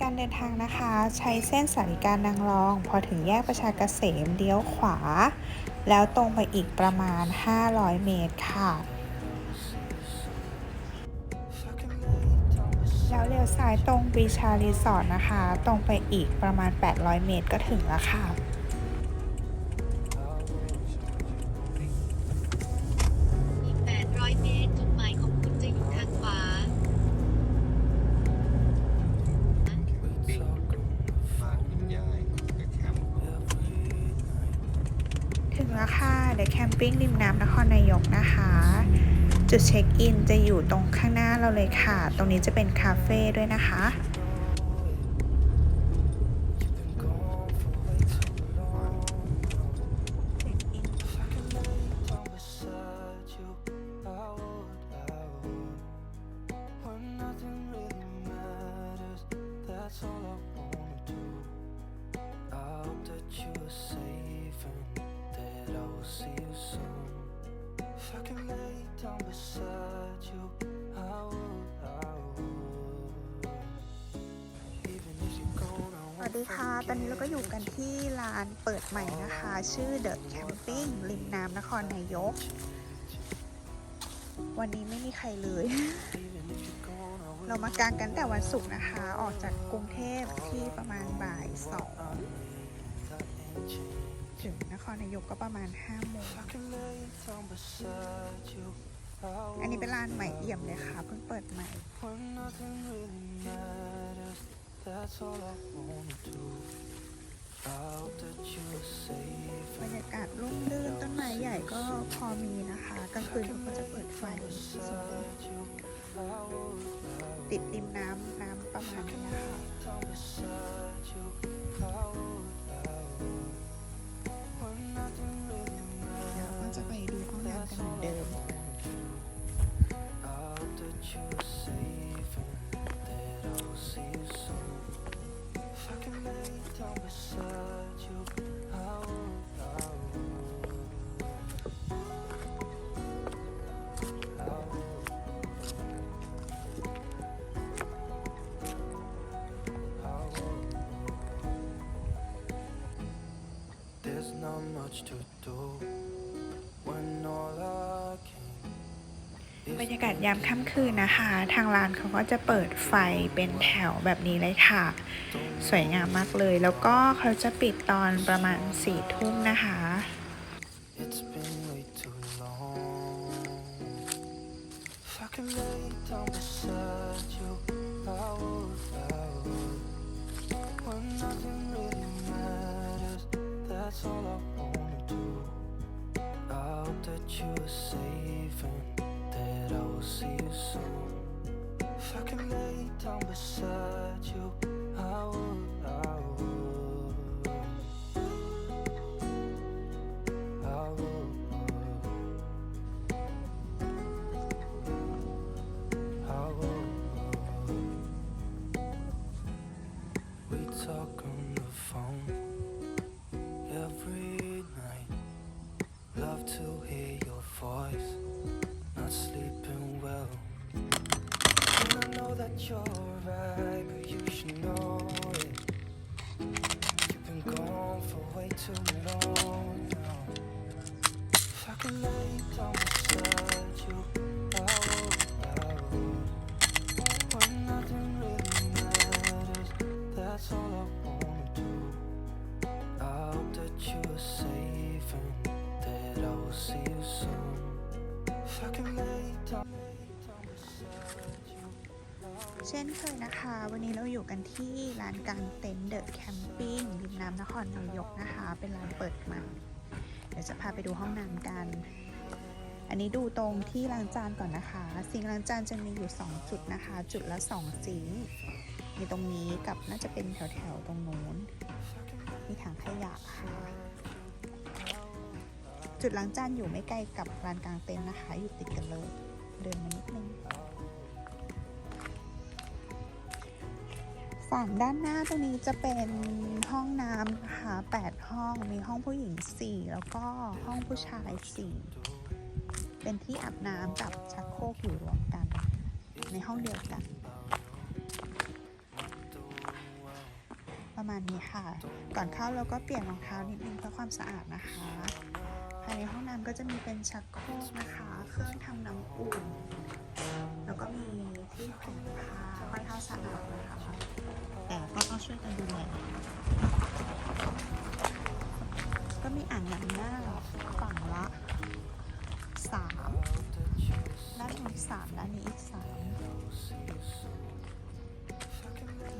การเดินทางนะคะใช้เส้นสายการนางรอง พอถึงแยกประชากเกษมเลี้ยวขวา แล้วตรงไปอีกประมาณ 500 เมตรค่ะ แล้วเลี้ยวซ้ายตรงบีชารีสอร์ทนะคะ ตรงไปอีกประมาณ 800 เมตรก็ถึงแล้วค่ะ ปิ้งริมน้ำนครนายกนะคะ จุดเช็คอินจะอยู่ตรงข้างหน้าเราเลยค่ะ ตรงนี้จะเป็นคาเฟ่ด้วยนะคะ ค่ะ ตอนนี้เราก็อยู่กันที่ลานเปิดใหม่นะคะ ชื่อ The Camping ริมน้ำนครนายก วันนี้ไม่มีใครเลย เรามากางกันแต่วันศุกร์นะคะ ออกจากกรุงเทพที่ประมาณบ่ายสองถึงนครนายกก็ประมาณ5โมงอันนี้เป็น will ลานใหม่เอี่ยมเลยค่ะ เพิ่งเปิดใหม่ บรรยากาศร่มรื่นต้นไม้ใหญ่ก็พอมีนะคะกลางคืนเขาก็จะเปิดไฟสวย beside you. I would, I ติดริมน้ำน้ำประมาณนี้ค่ะ down beside to do when all I can บรรยากาศยามค่ำคืนนะคะ ทางร้านเขาก็จะเปิดไฟเป็นแถวแบบนี้เลยค่ะ สวยงามมากเลย แล้วก็เขาจะปิดตอนประมาณสี่ทุ่มนะคะ It's been way too long. If I could lay down beside you, I would, I would. When nothing really matters, that's all I wanna do. I you're safe and that I will see you soon. If I could lay down beside เช่นเคยนะคะ วันนี้เราอยู่กันที่ร้านกลางเต็นท์เดอะแคมปิ้งริมน้ำนครนายกนะคะ เป็นร้านเปิดใหม่เดี๋ยวจะพาไปดูห้องน้ำกัน อันนี้ดูตรงที่ล้างจานก่อนนะคะ ซิงล้างจานจะมีอยู่ 2 จุดนะคะ จุดละ2ซิงมีตรงนี้กับน่าจะเป็นแถวๆตรงนู้น มีถังขยะค่ะ จุดล้างจานอยู่ไม่ไกลกับลานกลางเต็นท์นะคะ อยู่ติดกันเลย เดินมานิดนึง ฝั่งด้านหน้าตรงนี้จะเป็นห้องน้ำนะคะ8ห้อง มีห้องผู้หญิง4แล้วก็ห้องผู้ชาย4เป็นที่อาบน้ำกับชักโครกอยู่รวมกัน ในห้องเดียวกัน ประมาณนี้ค่ะ ก่อนเข้าเราก็เปลี่ยนรองเท้านิดนึงเพื่อความสะอาดนะคะ ภายในห้องน้ำก็จะมีเป็นชักโครกนะคะ เครื่องทำน้ำอุ่น แล้วก็มีที่แขวนผ้าค่อนข้างสะอาดนะคะ แต่ก็ต้อง ช่วยกันดูแลก็มีอ่างล้างหน้าฝั่งละสามด้านนู้สามด้านนี้อีกสาม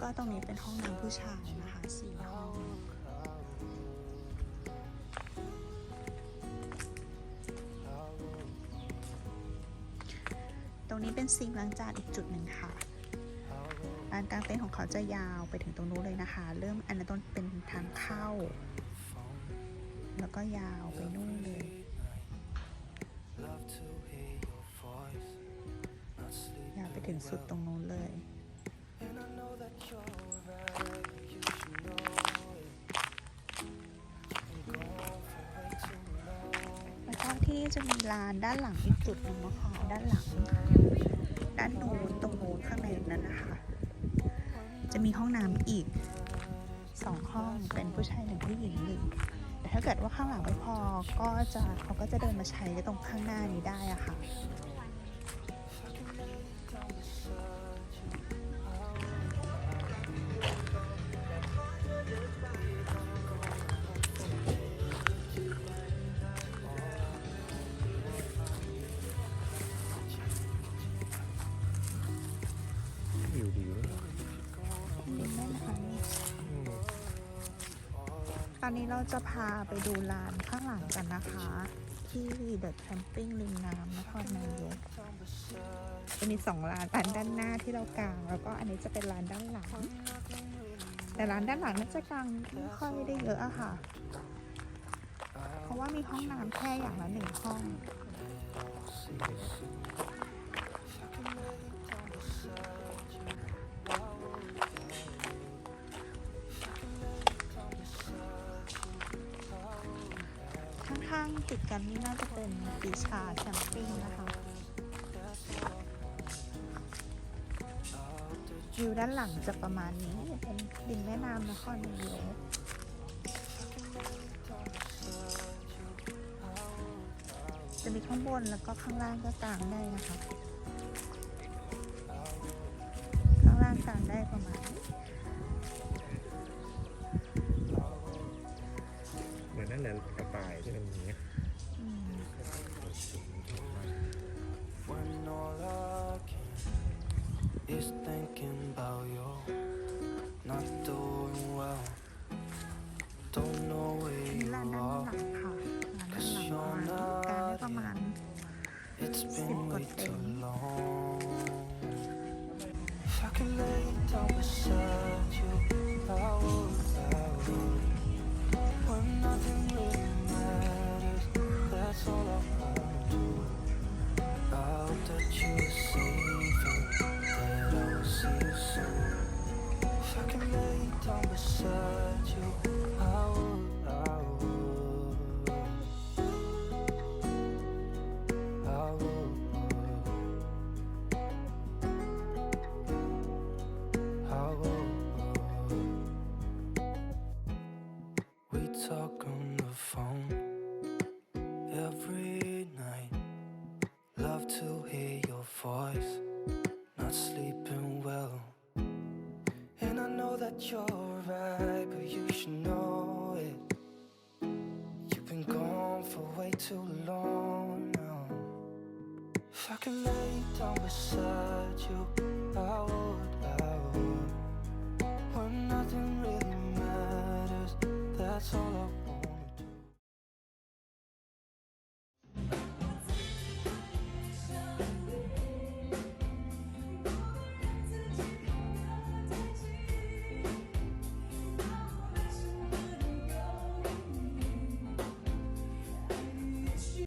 ก็ตรงนี้เป็นห้องน้ำผู้ชายนะคะสี่ห้องตรงนี้เป็นซิงค์ล้างจานอีกจุดหนึ่งค่ะ ลานกลางเต็นท์ของเขาจะยาวไปถึงตรงนู้นเลยนะคะ เริ่มอันนั้นต้นเป็นทางเข้า แล้วก็ยาวไปนู่นเลยยาวไปถึงสุดตรงนู้นเลยแล้วก็ที่นี่จะมีลานด้านหลังอีกจุดหนึ่งนะคะด้านหลัง ด้านนู้นตรงนู้นข้างในนั้นนะคะ จะมีห้องน้ำอีกสองห้องเป็นผู้ชายหนึ่งผู้หญิงหนึ่งแต่ถ้าเกิดว่าข้างหลังไม่พอก็จะเขาก็จะเดินมาใช้ตรงข้างหน้านี้ได้อะค่ะ ตอนนี้เราจะพาไปดูลานข้างหลังกันนะคะ ที่เดอะแคมปิ้งริมน้ำนครนายกจะมีสองลานลานด้านหน้าที่เรากาง แล้วก็อันนี้จะเป็นลานด้านหลัง แต่ลานด้านหลังน่าจะกางไม่ค่อยได้เยอะอะค่ะ เพราะว่ามีห้องน้ำแค่อย่างละหนึ่งห้องางติดกันนี่น่าจะเป็นปีชาแคมปิ้งนะคะวิวด้านหลังจะประมาณนี้เป็นดินแม่น้ำนครนายกจะมีข้างบนแล้วก็ข้างล่างก็กางได้นะคะ ข้างล่างกางได้ประมาณนี้ นนั่นแหละกระต่ายที่มันอย่างเงี้ยอืม know that you're right, but you should know it. You've been gone for way too long now. If I could lay down beside you, I would, I would. When nothing really matters, that's all I